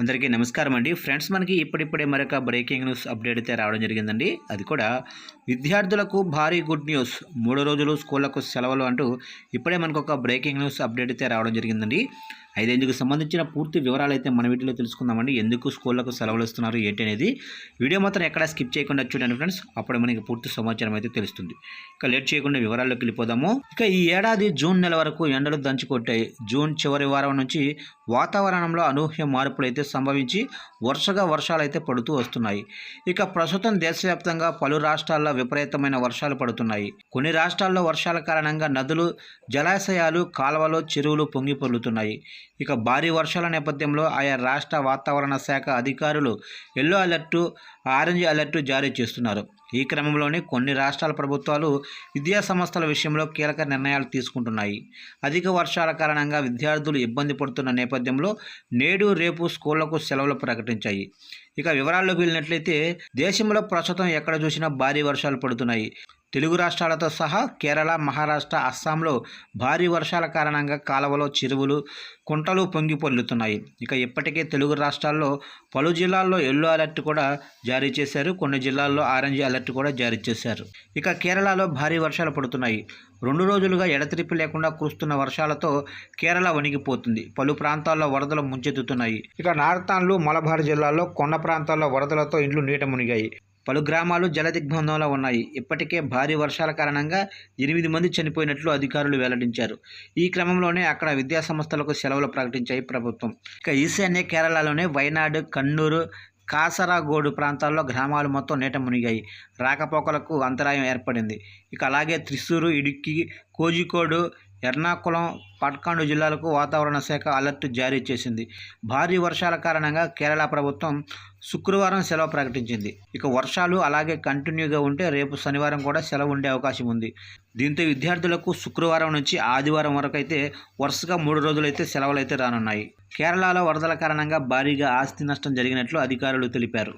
అందరికీ నమస్కారం అండి. ఫ్రెండ్స్ మనకి ఇప్పుడిప్పుడే మరొక బ్రేకింగ్ న్యూస్ అప్డేట్ అయితే రావడం జరిగిందండి. అది కూడా విద్యార్థులకు భారీ గుడ్ న్యూస్. మూడు రోజులు స్కూళ్ళకు సెలవులు అంటూ ఇప్పుడే మనకు ఒక బ్రేకింగ్ న్యూస్ అప్డేట్ అయితే రావడం జరిగిందండి. అయితే ఇందుకు సంబంధించిన పూర్తి వివరాలు అయితే మన వీటిలో తెలుసుకుందామండి. ఎందుకు స్కూళ్ళకు సెలవులు ఇస్తున్నారు ఏంటి అనేది వీడియో మాత్రం ఎక్కడ స్కిప్ చేయకుండా చూడండి ఫ్రెండ్స్. అప్పుడు మనకి పూర్తి సమాచారం అయితే తెలుస్తుంది. ఇక లేట్ చేయకుండా వివరాల్లోకి వెళ్ళిపోదాము. ఇక ఈ ఏడాది జూన్ నెల వరకు ఎండలు దంచుకొట్టాయి. జూన్ చివరి వారం నుంచి వాతావరణంలో అనూహ్య మార్పులు అయితే సంభవించి వరుసగా వర్షాలు అయితే పడుతూ వస్తున్నాయి. ఇక ప్రస్తుతం దేశవ్యాప్తంగా పలు రాష్ట్రాల్లో విపరీతమైన వర్షాలు పడుతున్నాయి. కొన్ని రాష్ట్రాల్లో వర్షాల కారణంగా నదులు జలాశయాలు కాలువలు చెరువులు పొంగి పొర్లుతున్నాయి. ఇక భారీ వర్షాల నేపథ్యంలో ఆయా రాష్ట్ర వాతావరణ శాఖ అధికారులు ఎల్లో అలర్టు ఆరెంజ్ అలర్టు జారీ చేస్తున్నారు. ఈ క్రమంలోనే కొన్ని రాష్ట్రాల ప్రభుత్వాలు విద్యా సంస్థల విషయంలో కీలక నిర్ణయాలు తీసుకుంటున్నాయి. అధిక వర్షాల కారణంగా విద్యార్థులు ఇబ్బంది పడుతున్న నేపథ్యంలో నేడు రేపు స్కూళ్ళకు సెలవులు ప్రకటించాయి. ఇక వివరాల్లోకి వెళ్ళినట్లయితే దేశంలో ప్రస్తుతం ఎక్కడ చూసినా భారీ వర్షాలు పడుతున్నాయి. తెలుగు రాష్ట్రాలతో సహా కేరళ మహారాష్ట్ర అస్సాంలో భారీ వర్షాల కారణంగా కాలువలో చెరువులు కుంటలు పొంగి పొర్లుతున్నాయి. ఇక ఇప్పటికే తెలుగు రాష్ట్రాల్లో పలు జిల్లాల్లో ఎల్లో అలర్ట్ కూడా జారీ చేశారు. కొన్ని జిల్లాల్లో ఆరెంజ్ అలర్ట్ కూడా జారీ చేశారు. ఇక కేరళలో భారీ వర్షాలు పడుతున్నాయి. రెండు రోజులుగా ఎడతెరిపి లేకుండా కురుస్తున్న వర్షాలతో కేరళ వణిగిపోతుంది. పలు ప్రాంతాల్లో వరదలు ముంచెత్తుతున్నాయి. ఇక నార్థాన్లు మలబార్ జిల్లాల్లో కొండ ప్రాంతాల్లో వరదలతో ఇండ్లు నీట మునిగాయి. పలు గ్రామాలు జలదిగ్బంధంలో ఉన్నాయి. ఇప్పటికే భారీ వర్షాల కారణంగా ఎనిమిది మంది చనిపోయినట్లు అధికారులు వెల్లడించారు. ఈ క్రమంలోనే అక్కడ విద్యా సంస్థలకు సెలవులు ప్రకటించాయి ప్రభుత్వం. ఇక ఈశాన్య కేరళలోనే వైనాడు కన్నూరు కాసరాగోడు ప్రాంతాల్లో గ్రామాలు మొత్తం నీట మునిగాయి. రాకపోకలకు అంతరాయం ఏర్పడింది. ఇక అలాగే త్రిశూరు ఇడుక్కి కోజికోడు ఎర్నాకుళం పట్కాండు జిల్లాలకు వాతావరణ శాఖ అలర్ట్ జారీ చేసింది. భారీ వర్షాల కారణంగా కేరళ ప్రభుత్వం శుక్రవారం సెలవు ప్రకటించింది. ఇక వర్షాలు అలాగే కంటిన్యూగా ఉంటే రేపు శనివారం కూడా సెలవు ఉండే అవకాశం ఉంది. దీంతో విద్యార్థులకు శుక్రవారం నుంచి ఆదివారం వరకు అయితే వరుసగా మూడు రోజులైతే సెలవులు అయితే రానున్నాయి. కేరళలో వరదల కారణంగా భారీగా ఆస్తి నష్టం జరిగినట్లు అధికారులు తెలిపారు.